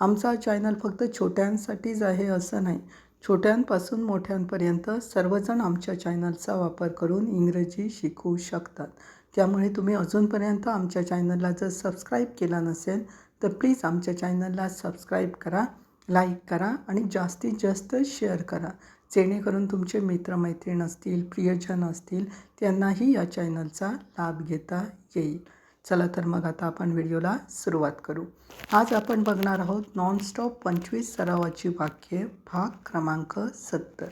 आमचा चॅनल फक्त छोट्यांसाठीच आहे असं नाही. छोट्यांपासून मोठ्यांपर्यंत सर्वजण आमच्या चॅनलचा वापर करून इंग्रजी शिकू शकतात. त्यामुळे तुम्ही अजूनपर्यंत आमच्या चॅनलला जर सबस्क्राईब केला नसेल तर प्लीज आमच्या चॅनलला सबस्क्राईब करा लाईक करा आणि जास्तीत जास्त शेअर करा. जेणेकरून तुमचे मित्रमैत्रीण असतील प्रियजन असतील त्यांनाही या चॅनलचा लाभ घेता येईल. चला तर मग आता आपण व्हिडिओला सुरुवात करू. आज आपण बघणार आहोत नॉनस्टॉप पंचवीस सरावाची वाक्ये भाग क्रमांक सत्तर.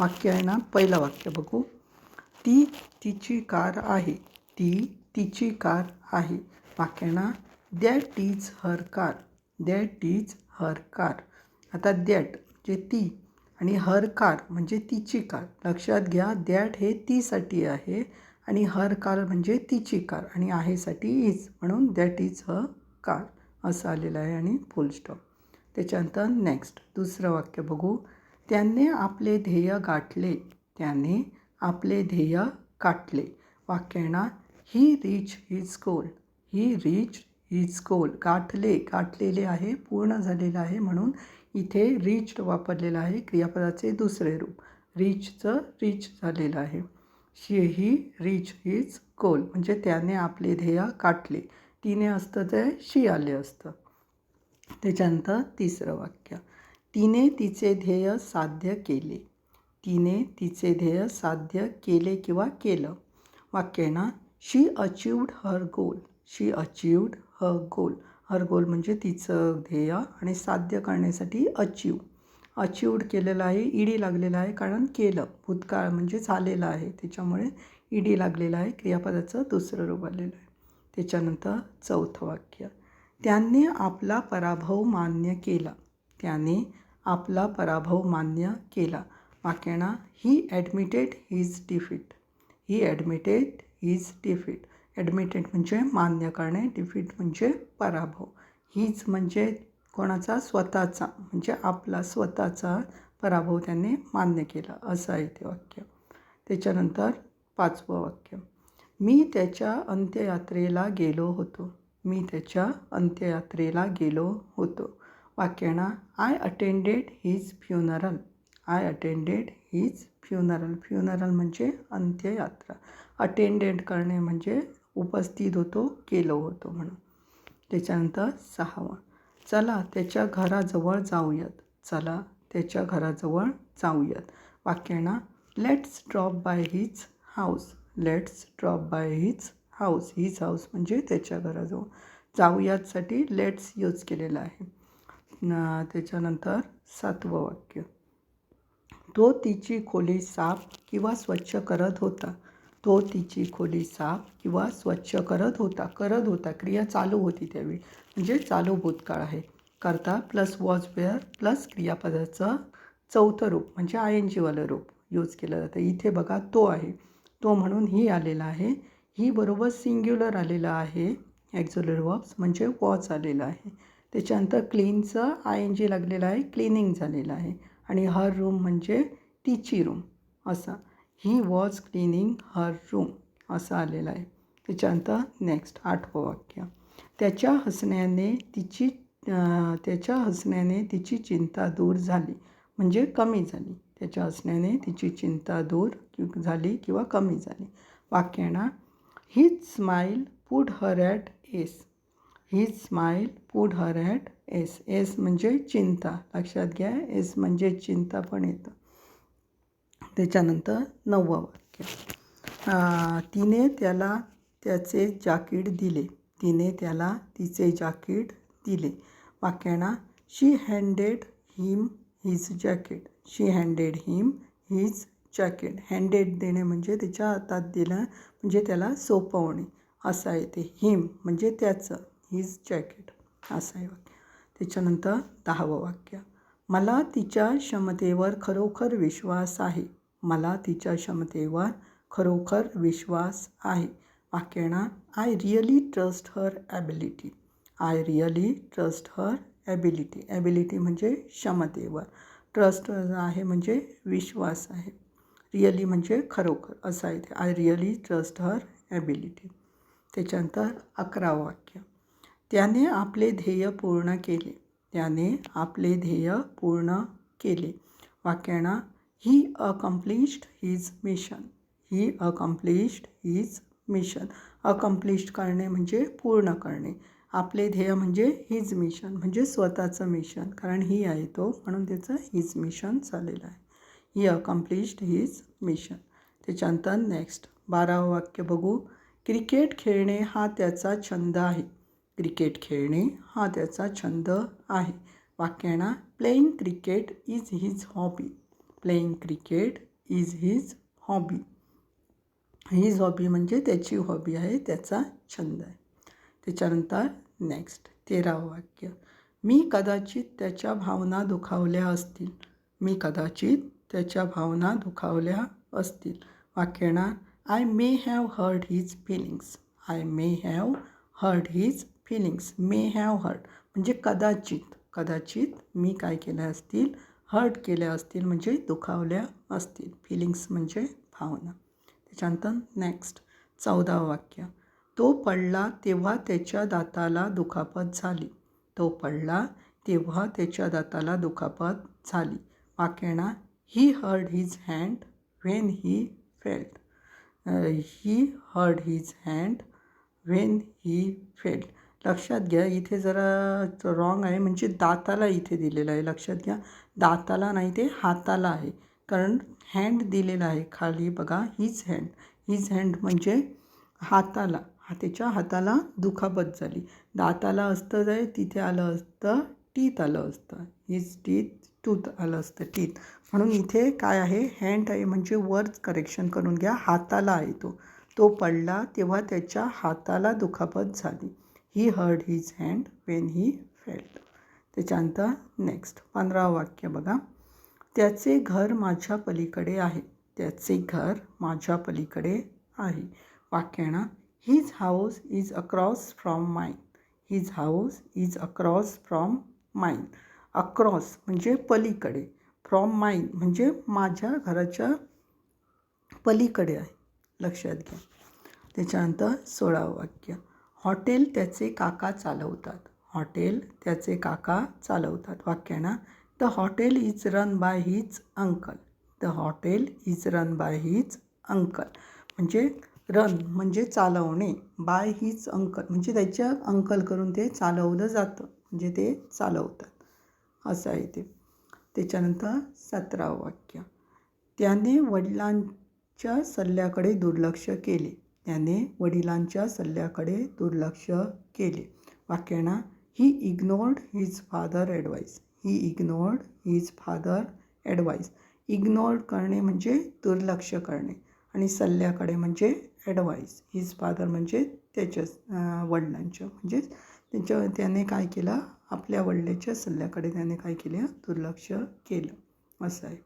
वाक्य आहे ना पहिलं वाक्य बघू. ती तिची कार आहे ती तिची कार आहे. वाक्य ना that is her car that is her car आता दॅट म्हणजे ती आणि हर कार म्हणजे तिची कार. लक्षात घ्या दॅट हे तीसाठी आहे. आणि हर कार म्हणजे तिची कार आणि आहेसाठी इज म्हणून दॅट इज अ कार असं आलेलं आहे आणि फुल स्टॉप त्याच्यानंतर नेक्स्ट दुसरं वाक्य बघू. त्याने आपले ध्येय गाठले. त्याने आपले ध्येय गाठले. वाक्य येणार he reach his goal he reach his goal गाठले गाठलेले आहे पूर्ण झालेलं आहे म्हणून इथे रीच वापरलेलं आहे क्रियापदाचे दुसरे रूप. रीचचं रीच झालेलं आहे. शी ही रीच हिज गोल म्हणजे त्याने आपले ध्येय गाठले तिने असतं ते शी आले असतं. त्याच्यानंतर तिसरं वाक्य. तिने तिचे ध्येय साध्य केले. तिने तिचे ध्येय साध्य केले किंवा केलं. वाक्य आहे ना? शी अचीव्ड हर गोल. शी अचीव्ड हर गोल. हर गोल म्हणजे तिचं ध्येय आणि साध्य करण्यासाठी अचीव अचीवड केलेलं आहे ईडी लागलेलं आहे कारण केलं. भूतकाळ म्हणजे झालेलं आहे. त्याच्यामुळे ईडी लागलेलं आहे क्रियापदाचं दुसरं रूप आलेलं आहे. त्याच्यानंतर चौथं वाक्य. त्यांनी आपला पराभव मान्य केला. त्याने आपला पराभव मान्य केला. वाक्याना he admitted his defeat he admitted his defeat admitted म्हणजे मान्य करणे डिफिट म्हणजे पराभव. हीच म्हणजे कोणाचा? स्वतःचा. म्हणजे आपला स्वतःचा पराभव त्याने मान्य केला. असं आहे ते वाक्य. त्याच्यानंतर पाचवं वाक्य. मी त्याच्या अंत्ययात्रेला गेलो होतो. मी त्याच्या अंत्ययात्रेला गेलो होतो. वाक्यांना I attended his funeral I attended his funeral funeral म्हणजे अंत्ययात्रा. अटेंडेड करणे म्हणजे उपस्थित होतो गेलो होतो म्हणून. त्याच्यानंतर सहावा. चला त्याच्या घराजवळ जाऊयात. चला त्याच्या घराजवळ जाऊयात. वाक्यांना let's drop by his house let's drop by his house his house म्हणजे त्याच्या घराजवळ. जाऊयातसाठी लेट्स यूज केलेला आहे. त्याच्यानंतर सातवं वाक्य. तो तिची खोली साफ किंवा स्वच्छ करत होता. तो तिची खोली साफ किंवा स्वच्छ करत होता करत होता. क्रिया चालू होती त्यावेळी. म्हणजे चालू भूतकाळ आहे. करता प्लस वॉज वेअर प्लस क्रियापदाचं चौथं रूप म्हणजे आय एन जीवालं रूप यूज केलं जातं. इथे बघा तो आहे. तो म्हणून ही आलेला आहे. ही बरोबर सिंग्युलर आलेलं आहे. ॲक्झोलर वर्ब्स म्हणजे वॉच आलेलं आहे. त्याच्यानंतर क्लीनचं आय एन जी लागलेलं आहे. क्लिनिंग झालेलं आहे. आणि हर रूम म्हणजे तिची रूम असा. He was cleaning her room असं आलेलं आहे. त्याच्यानंतर नेक्स्ट आठवं वाक्य. त्याच्या हसण्याने तिची त्याच्या हसण्याने तिची चिंता दूर झाली म्हणजे कमी झाली. त्याच्या हसण्याने तिची चिंता दूर झाली किंवा कमी झाली. वाक्याना his smile put her at ease his smile put her at ease ease म्हणजे चिंता. लक्षात घ्या एस म्हणजे चिंता पण येतं. त्याच्यानंतर नववं वाक्य. तिने त्याला त्याचे जाकीट दिले. तिने त्याला तिचे जाकीट दिले. वाक्याना she handed him his jacket she handed him his jacket handed देणे म्हणजे त्याच्या हातात दिलं म्हणजे त्याला सोपवणे. असं आहे ते हिम म्हणजे त्याचं. हिज जॅकेट असं आहे वाक्य. त्याच्यानंतर दहावं वाक्य. मला तिच्या क्षमतेवर खरोखर विश्वास आहे. मला तिच्या क्षमतेवर खरोखर विश्वास आहे. वाक्यणा I really trust her ability I really trust her ability ability म्हणजे क्षमतेवर ट्रस्ट आहे म्हणजे विश्वास आहे. रिअली म्हणजे खरोखर. असं आहे ते I really trust her ability त्याच्यानंतर अकरा वाक्य. त्याने आपले ध्येय पूर्ण केले. त्याने आपले ध्येय पूर्ण केले. वाक्याना he accomplished his mission he accomplished his mission accomplished करणे म्हणजे पूर्ण करणे. आपले ध्येय म्हणजे हिज मिशन म्हणजे स्वतःचं मिशन कारण ही आहे तो म्हणून त्याचं हिज मिशन चाललेलं आहे. ही अकम्प्लिश्ड हिज मिशन त्याच्यानंतर नेक्स्ट बारावं वाक्य बघू. क्रिकेट खेळणे हा त्याचा छंद आहे. क्रिकेट खेळणे हा त्याचा छंद आहे. वाक्याना playing cricket is his hobby playing cricket is his hobby his hobby म्हणजे त्याची हॉबी आहे त्याचा छंद आहे. त्याच्यानंतर नेक्स्ट तेरावं वाक्य. मी कदाचित त्याच्या भावना दुखावल्या असतील. मी कदाचित त्याच्या भावना दुखावल्या असतील. वाक्यना I may have hurt his feelings I may have hurt his feelings may have hurt म्हणजे कदाचित कदाचित मी काय केल्या असतील? हर्ट केल्या असतील म्हणजे दुखावल्या असतील. फिलिंग्स म्हणजे भावना. त्याच्यानंतर नेक्स्ट चौदावं वाक्य. तो पडला तेव्हा त्याच्या दाताला दुखापत झाली. तो पडला तेव्हा त्याच्या दाताला दुखापत झाली. वाक्यणा he hurt his hand when he felled he hurt his hand when he felled लक्षात घ्या इथे जरा रॉंग आहे. म्हणजे दाताला इथे दिलेलं आहे. लक्षात घ्या. दाताला नाही ते हाताला आहे. कारण हँड दिलेला आहे खाली. बघा हीच हँड हीच हँड म्हणजे हाताला. हा त्याच्या हाताला दुखापत झाली. दाताला असतं जाय तिथे आलं असतं टीत आलं असतं. हीच टीत टूथ आलं असतं टीत म्हणून इथे काय आहे? हँड आहे म्हणजे वर्ड करेक्शन करून घ्या. हाताला आहे तो. तो पडला तेव्हा त्याच्या हाताला दुखापत झाली. He hurt his hand when he felt त्याच्यानंतर नेक्स्ट पंधरावं वाक्य बघा. त्याचे घर माझ्या पलीकडे आहे. त्याचे घर माझ्या पलीकडे आहे. वाक्याना his house is across from mine his house is across from mine across म्हणजे पलीकडे. फ्रॉम माइन म्हणजे माझ्या घराच्या पलीकडे आहे. लक्षात घ्या. त्याच्यानंतर सोळावं वाक्य. हॉटेल त्याचे काका चालवतात. हॉटेल त्याचे काका चालवतात. वाक्याना the hotel is run by his uncle. The hotel is run by his uncle. म्हणजे रन म्हणजे चालवणे बाय हिज अंकल. म्हणजे त्याच्या अंकल करून ते चालवलं जातं. म्हणजे ते चालवतात. असं आहे ते. त्याच्यानंतर सतरावं वाक्य. त्याने वडिलांच्या सल्ल्याकडे दुर्लक्ष केले. त्याने वडिलांच्या सल्ल्याकडे दुर्लक्ष केले. वाक्याना he ignored his father advice he ignored his father advice ignore करणे म्हणजे दुर्लक्ष करणे आणि सल्ल्याकडे म्हणजे ॲडवाईस हिज फादर म्हणजे त्याच्या वडिलांच्या म्हणजे त्यांच्या त्याने काय केलं? आपल्या वडिलाच्या सल्ल्याकडे त्याने काय केलं? दुर्लक्ष केलं. असं आहे.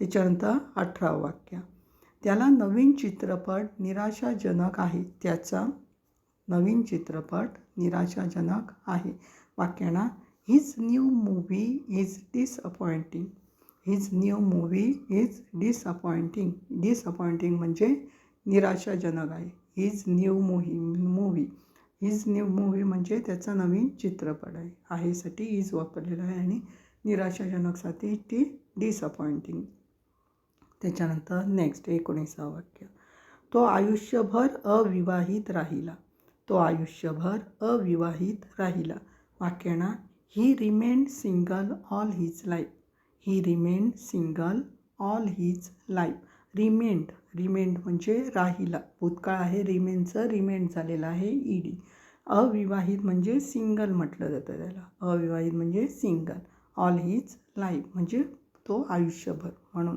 त्याच्यानंतर अठरावं वाक्य. त्याला नवीन चित्रपट निराशाजनक आहे. त्याचा नवीन चित्रपट निराशाजनक आहे. वाक्याना his new movie is disappointing his new movie is disappointing disappointing म्हणजे निराशाजनक आहे. His new movie movie his new movie म्हणजे त्याचा नवीन चित्रपट आहे. आहेसाठी इज वापरलेला आहे आणि निराशाजनकसाठी ती डिसअपॉइंटिंग त्याच्यानंतर नेक्स्ट एकोणीसा वाक्य. तो आयुष्यभर अविवाहित राहिला. तो आयुष्यभर अविवाहित राहिला. वाक्याना he remained single all his life he remained single all his life remained remained म्हणजे राहिला. भूतकाळ आहे रिमेंडचं रिमेंड झालेलं आहे ई डी अविवाहित म्हणजे सिंगल म्हटलं जातं त्याला. अविवाहित म्हणजे सिंगल ऑल हिज लाईफ म्हणजे तो आयुष्यभर म्हणून.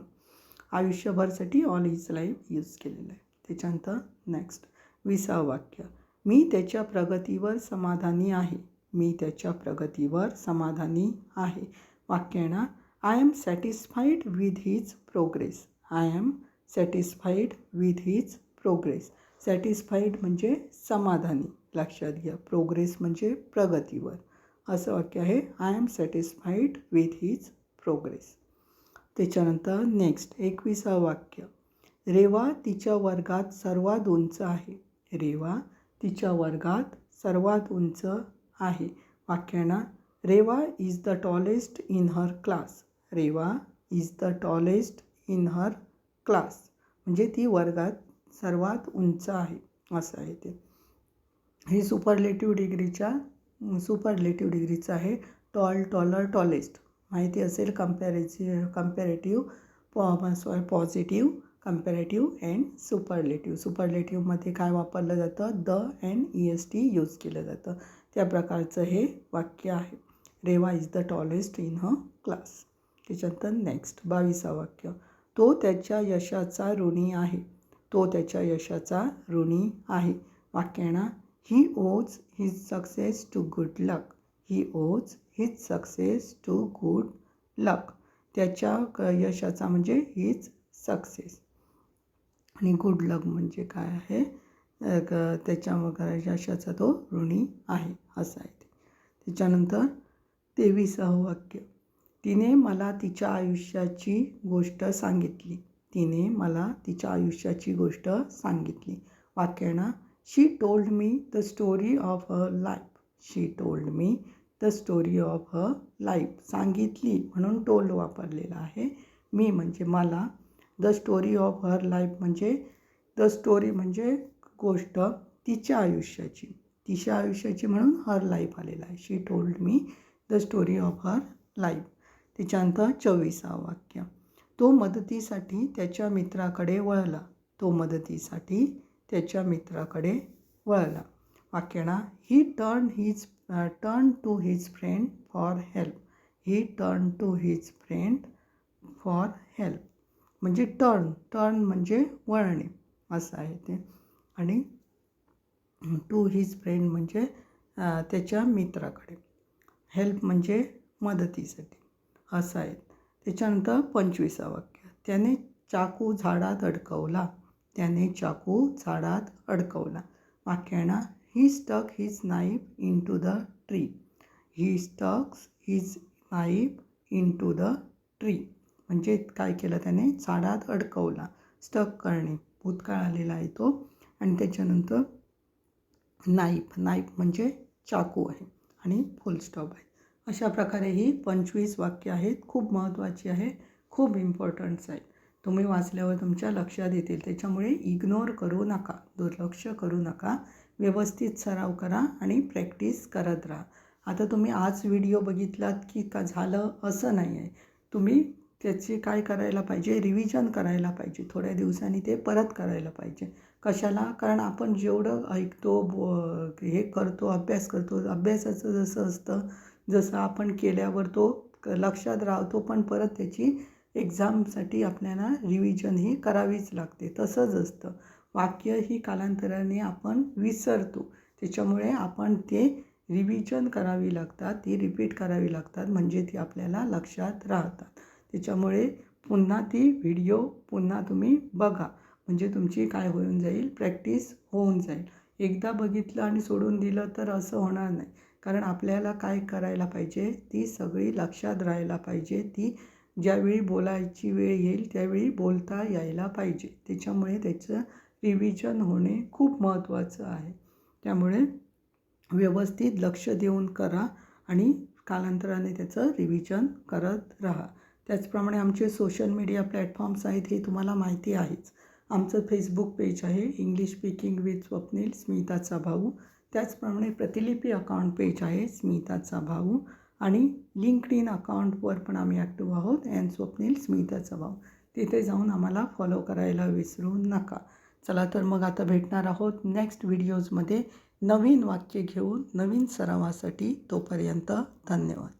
आयुष्यभरसाठी ऑल हिज लाईफ यूज केलेलं आहे. त्याच्यानंतर नेक्स्ट विसावं वाक्य. मी त्याच्या प्रगतीवर समाधानी आहे. मी त्याच्या प्रगतीवर समाधानी आहे. वाक्यणा ना I am satisfied with his progress I am satisfied with his progress satisfied म्हणजे समाधानी. लक्षात घ्या प्रोग्रेस म्हणजे प्रगतीवर. असं वाक्य आहे I am satisfied with his progress त्याच्यानंतर नेक्स्ट एकविसावं वाक्य. रेवा तिच्या वर्गात सर्वात उंच आहे. रेवा तिच्या वर्गात सर्वात उंच आहे. वाक्यांना Reva is the tallest in her class. Reva is the tallest in her class. म्हणजे ती वर्गात सर्वात उंच आहे असं आहे ते. हे सुपरलेटिव्ह डिग्रीच्या सुपरलेटिव्ह डिग्रीचं आहे. Tall taller tallest. माहिती असेल कम्पॅरेसि कम्पॅरेटिव्ह पॉ sorry positive comparative and superlative सुपरलेटिव्हमध्ये काय वापरलं जातं? The and E S T use केलं जातं. त्या प्रकारचं हे वाक्य आहे. Reva is the tallest in her class त्याच्यानंतर नेक्स्ट बावीसा वाक्य. तो त्याच्या यशाचा ऋणी आहे. तो त्याच्या यशाचा ऋणी आहे. वाक्यांना he owes his success to good luck he owes his success to good luck त्याच्या क यशाचा म्हणजे हीच सक्सेस आणि गुड लक म्हणजे काय आहे? क त्याच्या यशाचा तो ऋणी आहे असं आहे ते. त्याच्यानंतर तेवीसह वाक्य. तिने मला तिच्या आयुष्याची गोष्ट सांगितली. तिने मला तिच्या आयुष्याची गोष्ट सांगितली. वाक्याना she told me the story of a life she told me the story of a life सांगितली म्हणून टोल्ड वापरलेला आहे. मी म्हणजे मला the story of her life म्हणजे द स्टोरी म्हणजे गोष्ट तिच्या आयुष्याची. तिच्या आयुष्याची म्हणून हर लाईफ आलेला आहे. She told me the story of her life तिच्यानंतर चोवीसा वाक्य. तो मदतीसाठी त्याच्या मित्राकडे वळला. तो मदतीसाठी त्याच्या मित्राकडे वळला. वाक्यणा he turn his turn to his friend for help he turn to his friend for help म्हणजे टर्न टर्न म्हणजे वळणे असं आहे ते. आणि टू हिज फ्रेंड म्हणजे त्याच्या मित्राकडे. हेल्प म्हणजे मदतीसाठी असं आहे. त्याच्यानंतर पंचवीसा वाक्य. त्याने चाकू झाडात अडकवला. त्याने चाकू झाडात अडकवला. वाक्याना he stuck his knife into the tree he stucks his knife into the tree म्हणजे काय केलं त्याने? झाडात अडकवला. स्टक करणे. भूतकाळ आलेला आहे तो. आणि त्याच्यानंतर नाईफ. नाईफ म्हणजे चाकू आहे. आणि फुल स्टॉप आहे. अशा प्रकारे ही पंचवीस वाक्य आहेत. खूप महत्त्वाची आहे. खूप इम्पॉर्टंट्स आहेत तुम्ही वाचल्यावर तुमच्या लक्षात येतील. त्याच्यामुळे इग्नोर करू नका. दुर्लक्ष करू नका. व्यवस्थित सराव करा आणि प्रॅक्टिस करत राहा. आता तुम्ही आज व्हिडिओ बघितलात की का झालं असं नाही आहे तुम्ही त्याची काय करायला पाहिजे? रिव्हिजन करायला पाहिजे. थोड्या दिवसांनी ते परत करायला पाहिजे. कशाला? कारण आपण जेवढं ऐकतो ब हे करतो अभ्यास करतो अभ्यासाचं जसं असतं जसं आपण केल्यावर तो लक्षात राहतो पण परत त्याची एक्झामसाठी आपल्याला रिव्हिजन ही करावीच लागते. तसंच असतं. वाक्य ही कालांतराने आपण विसरतो. त्याच्यामुळे आपण ते रिव्हिजन करावी लागतात ती रिपीट करावी लागतात म्हणजे ती आपल्याला लक्षात राहतात. त्याच्यामुळे पुन्हा ती व्हिडिओ पुन्हा तुम्ही बघा. म्हणजे तुमची काय होऊन जाईल प्रॅक्टिस होऊन जाईल. एकदा बघितलं आणि सोडून दिलं तर असं होणार नाही. कारण आपल्याला काय करायला पाहिजे ती सगळी लक्षात राहायला पाहिजे. ती ज्यावेळी बोलायची वेळ येईल त्यावेळी बोलता यायला पाहिजे. त्याच्यामुळे त्याचं रिव्हिजन होणे खूप महत्त्वाचं आहे. त्यामुळे व्यवस्थित लक्ष देऊन करा आणि कालांतराने त्याचं रिव्हिजन करत राहा. त्याचप्रमाणे आमचे सोशल मीडिया प्लॅटफॉर्म्स आहेत हे तुम्हाला माहिती आहेच. आमचं फेसबुक पेज आहे इंग्लिश स्पीकिंग विथ स्वप्नील स्मिताचा भाऊ. त्याचप्रमाणे प्रतिलिपी अकाउंट पेज आहे स्मिताचा भाऊ. आणि लिंकड इन अकाउंटवर पण आम्ही ॲक्टिव्ह आहोत अँड स्वप्नील स्मिताचा भाऊ. तिथे जाऊन आम्हाला फॉलो करायला विसरू नका. चला तर मग आता भेटणार आहोत नेक्स्ट व्हिडिओजमध्ये नवीन वाक्य घेऊन नवीन सरावासाठी तोपर्यंत धन्यवाद.